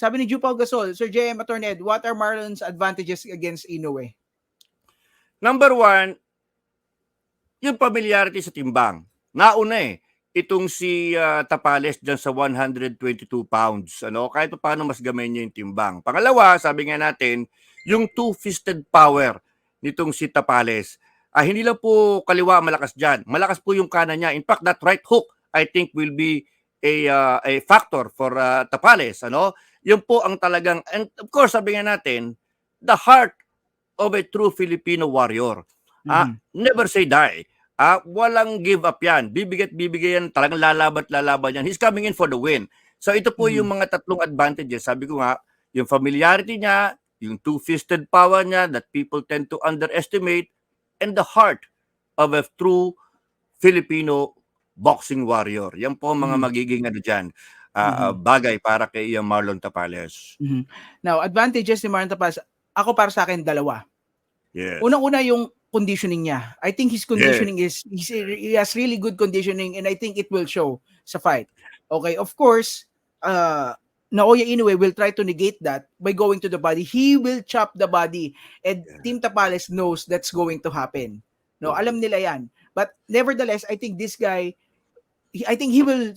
Sabi ni Jupao Gasol, Sir JM Attorney Ed, what are Marlon's advantages against Inoue? Number one, yung familiarity sa timbang. Nauna eh, itong si ah, Tapales dyan sa 122 pounds. Ano? Kahit pa paano mas gamay niya yung timbang. Pangalawa, sabi nga natin, yung two-fisted power nitong si Tapales. Ah, hindi lang po kaliwa malakas dyan. Malakas po yung kanan niya. In fact, that right hook, I think will be a ah, a factor for ah, Tapales. Ano? Yun po ang talagang, and of course, sabi nga natin, the heart of a true Filipino warrior. Ah, never say die. Ah, walang give up yan. Bibigyan at bibigyan yan. Talagang lalaban at lalaban yan. He's coming in for the win. So ito po Mhm. yung mga tatlong advantages. Sabi ko nga, yung familiarity niya, yung two-fisted power niya that people tend to underestimate, and the heart of a true Filipino boxing warrior. Yan po mga Mhm. magiging ano dyan, ah, bagay para kay uh, Marlon Tapales. Mhm. Now, advantages ni Marlon Tapaz, ako para sa akin, dalawa. Yes. Unang-una yung conditioning niya. I think his conditioning is he's, he has really good conditioning and I think it will show sa fight. Okay, of course, uh Naoya Inoue will try to negate that by going to the body. He will chop the body and Yeah. Team Tapales knows that's going to happen. No, alam nila 'yan. But nevertheless, I think this guy I think he will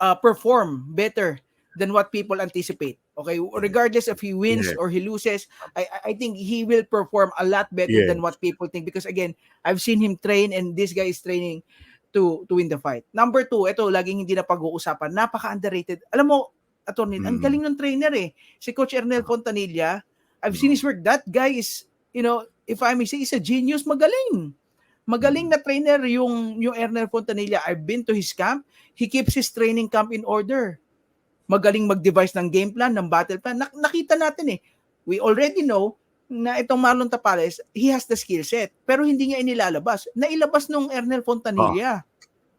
uh, perform better than what people anticipate. Okay, regardless if he wins Yeah. or he loses, I I- think he will perform a lot better Yes. than what people think because again, I've seen him train and this guy is training to to win the fight. Number two, ito laging hindi na pag-uusapan, napaka-underrated. Alam mo, attorney, ang Mm. galing ng trainer eh. Si Coach Ernel Fontanilla, I've seen his work. That guy is, you know, if I may say, is a genius. Magaling. Magaling na trainer yung yung Ernel Fontanilla. I've been to his camp. He keeps his training camp in order. Magaling mag-devise ng game plan, ng battle plan. Nak- nakita natin eh. We already know na itong Marlon Tapales, he has the skill set. Pero hindi niya inilalabas. Nailabas nung Ernel Fontanilla.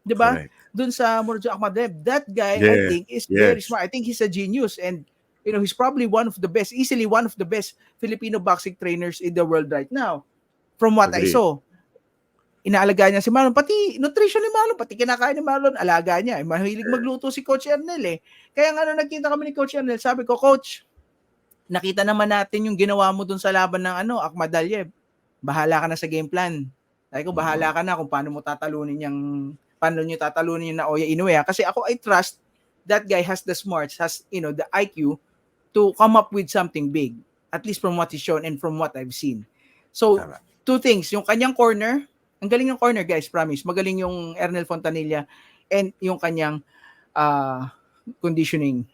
'Di ba? Doon sa Murjo Akhmadrev. That guy, I Yeah, think, is very yes. smart. I think he's a genius and you know, he's probably one of the best, easily one of the best Filipino boxing trainers in the world right now. From what I Agree. saw. Inaalaga niya si Marlon. Pati nutrition ni Marlon, pati kinakain ni Marlon, alaga niya. Eh, Mahilig magluto si Coach Ernel eh. Kaya nga nung nagkita kami ni Coach Ernel, sabi ko, Coach, nakita naman natin yung ginawa mo dun sa laban ng ano, Akmadalyev. Bahala ka na sa game plan. Sabi ko, bahala ka na kung paano mo tatalunin yung paano niyo tatalunin yung Naoya Inoue. Kasi ako, I trust that guy has the smarts, has, you know, the IQ to come up with something big. At least from what he's shown and from what I've seen. So, two things. Yung kanyang corner, ang galing ng corner, guys, promise. Magaling yung Ernel Fontanilla and yung kanyang ah, conditioning.